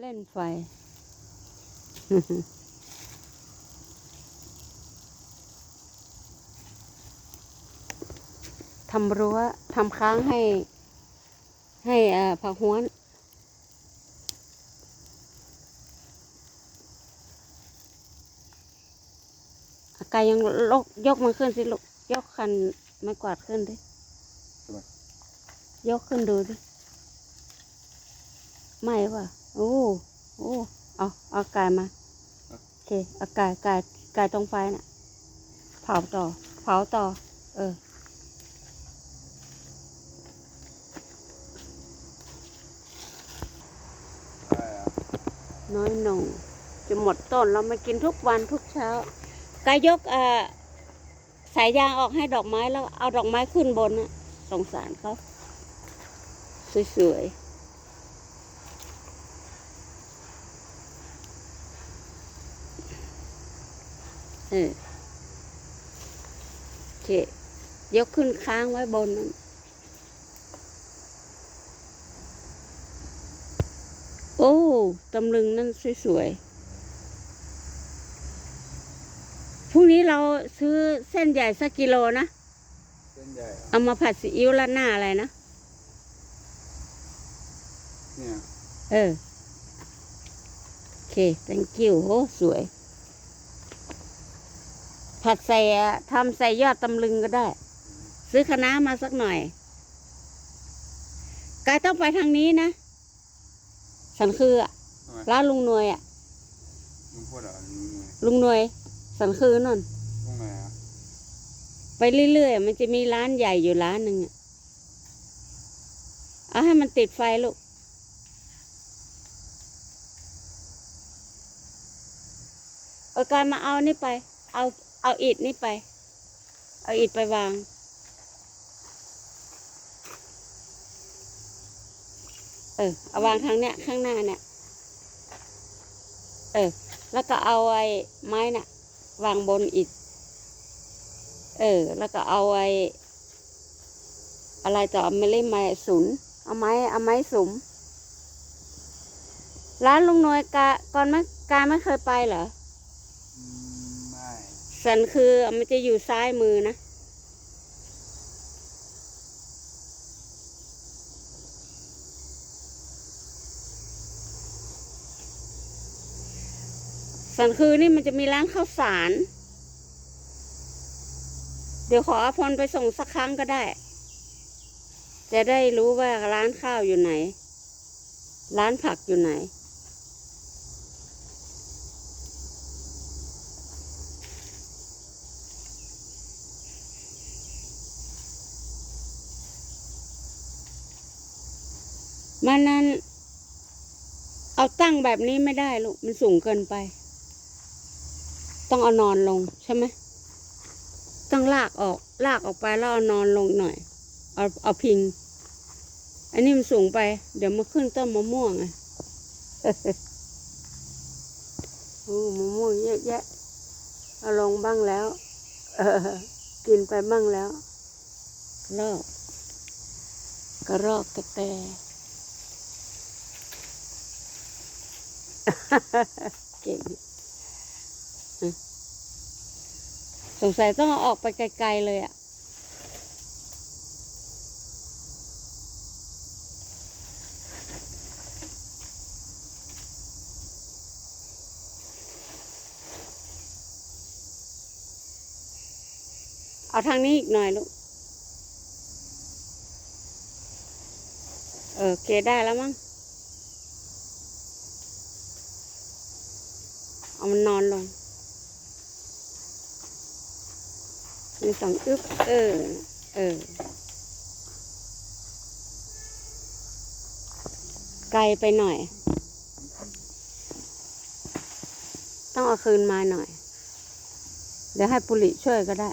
เล่นไฟ ทำรั้วทำค้างให้ ให้อ่าผักห้วนอากายยังลกยกมันขึ้นสิลูกยกคันไม่กวาดขึ้นดิทำไมยกขึ้นดูดิ ไม่ว่ะ โอ้โอ้เอาเอากายมาโอเคเอากายกายกายตรงไฟน่ะ เผาต่อ เผาต่อ เออน้อยหน่งจะหมดต้นเรามากินทุกวันทุกเช้ากายยกเอ่อสายยางออกให้ดอกไม้แล้วเอาดอกไม้ขึ้นบนนะสงสารเขาสวยๆ เออโอเคยกขึ้นค้างไว้บนนั้นโอ้ตำลึงนั่นสวยๆพรุ่งนี้เราซื้อเส้นใหญ่สักกิโลนะ เส้นใหญ่อะเอามาผัดซีอิ๊วราดหน้าอะไรนะ เนี่ย เออ โอเค thank you โอ้สวย ผัดใส่อะทำใส่ยอดตำลึงก็ได้ ซื้อคะน้ามาสักหน่อยกายต้องไปทางนี้นะ สันคืออะทำไมร้านลุงหนวยอะลุงพูดเหรอลุงไงลุงหนวย สันคือนั่นลุงไงอะไปเรื่อยๆมันจะมีร้านใหญ่อยู่ร้านหนึ่งอะเอาให้มันติดไฟลูกเออการมาเอานี่ไป เอา เอาอิฐนี่ไป เอาอิฐไปวาง เออ เอาวางทางเนี้ยข้างหน้าเนี่ย เออ แล้วก็เอาไอ้ไม้น่ะ วางบนอิฐ เออ แล้วก็เอาไอ้อะไรต่อไม่เล่ไม้สุน เอาไม้ เอาไม้สุม ร้านลุงนวยกาก่อนไม่กาไม่เคยไปเหรอ สันคือมันจะอยู่ซ้ายมือนะสันคือนี่มันจะมีร้านข้าวสาร เดี๋ยวขออภรไปส่งสักครั้งก็ได้ จะได้รู้ว่าร้านข้าวอยู่ไหน ร้านผักอยู่ไหน มันนั้น เอาตั้งแบบนี้ไม่ได้ลูก มันสูงเกินไป ต้องเอานอนลงใช่ไหมต้องลากออก ลากออกไปแล้วเอานอนลงหน่อย เอาเอาพิง อันนี้มันสูงไป เดี๋ยวมาขึ้นต้นมะม่วงไงโอ้มะม่วงเยอะแยะ เอาลงบ้างแล้ว เออ กินไปบ้างแล้วรอก กระรอกกระแต เก่งสงสัยต้องเอาออกไปไกลๆเลยอะ่ะ เอาทางนี้อีกหน่อยลูก เออเคได้แล้วมั้ง เอามันนอนลงหนึ่สองอึ๊บเออ เออ ไกลไปหน่อย ต้องเอาคืนมาหน่อย เดี๋ยวให้ปุริช่วยก็ได้